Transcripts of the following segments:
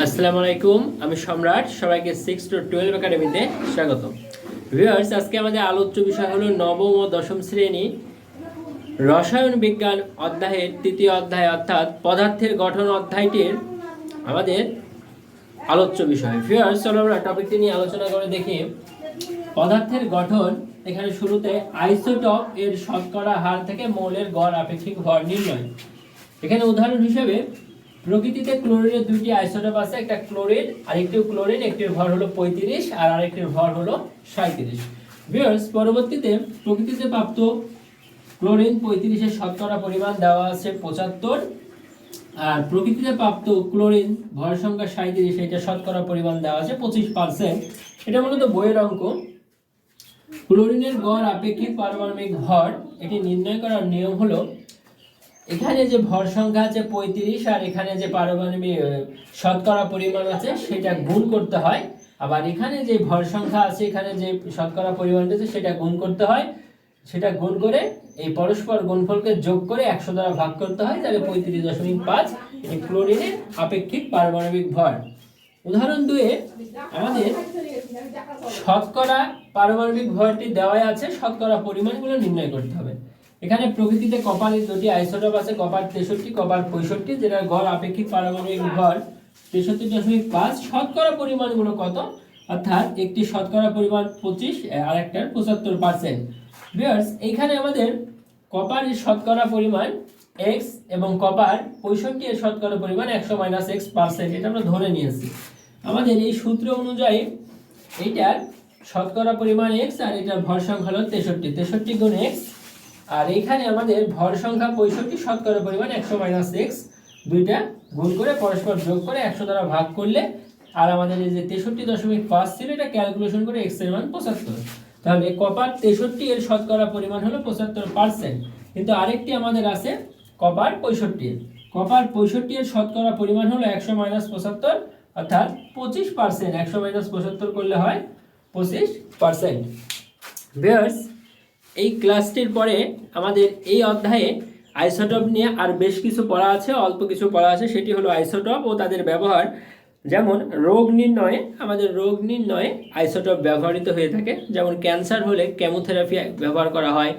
আসসালামু আলাইকুম আমি সম্রাট, সবাইকে সিক্স টু টুয়েলভ একাডেমিতে স্বাগত ভিউয়ার্স আজকে আমাদের আলোচ্য বিষয় হলো নবম ও দশম শ্রেণি রসায়ন বিজ্ঞান অধ্যায়ের তৃতীয় অধ্যায়, অর্থাৎ পদার্থের গঠন অধ্যায়টির আমাদের আলোচ্য বিষয়। ভিউয়ার্স চলো আমরা টপিকটি নিয়ে আলোচনা করে দেখি। পদার্থের গঠন, এখানে শুরুতে আইসোটপ এর শতকরা হার থেকে মৌলের গড় আপেক্ষিক ভর নির্ণয়। এখানে উদাহরণ হিসেবে প্রকৃতিতে ক্লোরিনের দুইটি আইসোটপ আছে, একটা ক্লোরিন, আরেকটি ক্লোরিন, একটির ভর হলো পঁয়ত্রিশ, আর আরেকটির ভর হলো সাঁত্রিশ ভিউয়ার্স পরবর্তীতে প্রকৃতিতে প্রাপ্ত ক্লোরিন পঁয়ত্রিশের শতকরা পরিমাণ দেওয়া আছে পঁচাত্তর, আর প্রকৃতিতে প্রাপ্ত ক্লোরিন ভর সংখ্যা সাঁত্রিশ এটা শতকরা পরিমাণ দেওয়া আছে পঁচিশ পার্সেন্ট এটা মূলত বইয়ের অঙ্ক। ক্লোরিনের গড় আপেক্ষিক পারমাণবিক ভর, এটি নির্ণয় করার নিয়ম হলো এখানে যে ভর সংখ্যা আছে পঁয়ত্রিশ, আর এখানে যে পারমাণবিক শতকরা পরিমাণ আছে, সেটা গুণ করতে হয়। আবার এখানে যে ভর সংখ্যা আছে, এখানে যে শতকরা পরিমাণটা আছে, সেটা গুণ করতে হয়। সেটা গুণ করে এই পরস্পর গুণফলকে যোগ করে একশো দ্বারা ভাগ করতে হয়, তাহলে পঁয়ত্রিশ দশমিক পাঁচ, এই ক্লোরিনের আপেক্ষিক পারমাণবিক ভর। উদাহরণ দুয়ে, আমাদের শতকরা পারমাণবিক ভরটি দেওয়াই আছে, শতকরা পরিমাণগুলো নির্ণয় করতে হবে। এখানে প্রকৃতিতে কপারের দুটি আইসোটপ আছে কপার তেষট্টি কপার পঁয়ষট্টি যেটা গড় আপেক্ষিক পারমাণবিক ভর তেষট্টি দশমিক পাঁচ। শতকরা পরিমাণগুলো কত? অর্থাৎ একটি শতকরা পরিমাণ পঁচিশ, আর একটার পঁচাত্তর পার্সেন্ট বিয়ার্স এইখানে আমাদের কপারের শতকরা পরিমাণ এক্স এবং কপার পঁয়ষট্টি এর শতকরা পরিমাণ একশো মাইনাস এক্স পার্সেন্ট এটা আমরা ধরে নিয়েছি। আমাদের এই সূত্র অনুযায়ী এইটার শতকরা পরিমাণ এক্স আর এটার ভর সংখ্যা হলো তেষট্টি। তেষট্টি গুণ এক্স আর এইখানে আমাদের ভর সংখ্যা পঁয়ষট্টি, শতকরা পরিমাণ একশো মাইনাস এক্স দুইটা গুণ করে পরস্পর যোগ করে একশো দ্বারা ভাগ করলে, আর আমাদের এই যে তেষট্টি দশমিক পাঁচ ছিল, এটা ক্যালকুলেশন করে এক্সের মান পঁচাত্তর। তাহলে কপার তেষট্টি এর শতকরা পরিমাণ হলো পঁচাত্তর পার্সেন্ট কিন্তু আরেকটি আমাদের আছে কপার পঁয়ষট্টি কপার পঁয়ষট্টি এর শতকরা পরিমাণ হলো একশো মাইনাস পঁচাত্তর, অর্থাৎ পঁচিশ পার্সেন্ট একশো মাইনাস পঁচাত্তর করলে হয় পঁচিশ পার্সেন্ট ভিউয়ার্স এই ক্লাসটির পরে আমাদের এই অধ্যায়ে আইসোটপ নিয়ে আর বেশ কিছু পড়া আছে, অল্প কিছু পড়া আছে। সেটি হলো আইসোটপ ও তাদের ব্যবহার। যেমন রোগ নির্ণয়ে, আমাদের রোগ নির্ণয়ে আইসোটপ ব্যবহৃত হয়ে থাকে। যেমন ক্যান্সার হলে কেমোথেরাপি ব্যবহার করা হয়,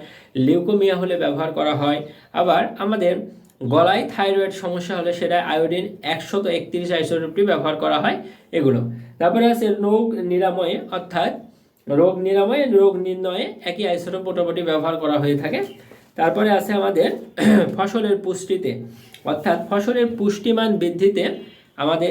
লিউকোমিয়া হলে ব্যবহার করা হয়। আবার আমাদের গলায় থাইরয়েড সমস্যা হলে সেটা আয়োডিন একশত একত্রিশ আইসোটপটি ব্যবহার করা হয় এগুলো। তারপরে আছে রোগ নিরাময়ে, অর্থাৎ রোগ নিরাময়, রোগ নির্ণয়ে একই আইসোটোপ মোটামুটি ব্যবহার করা হয়ে থাকে। তারপরে আছে আমাদের ফসলের পুষ্টিতে। অর্থাৎ ফসলের পুষ্টিমান বৃদ্ধিতে আমাদের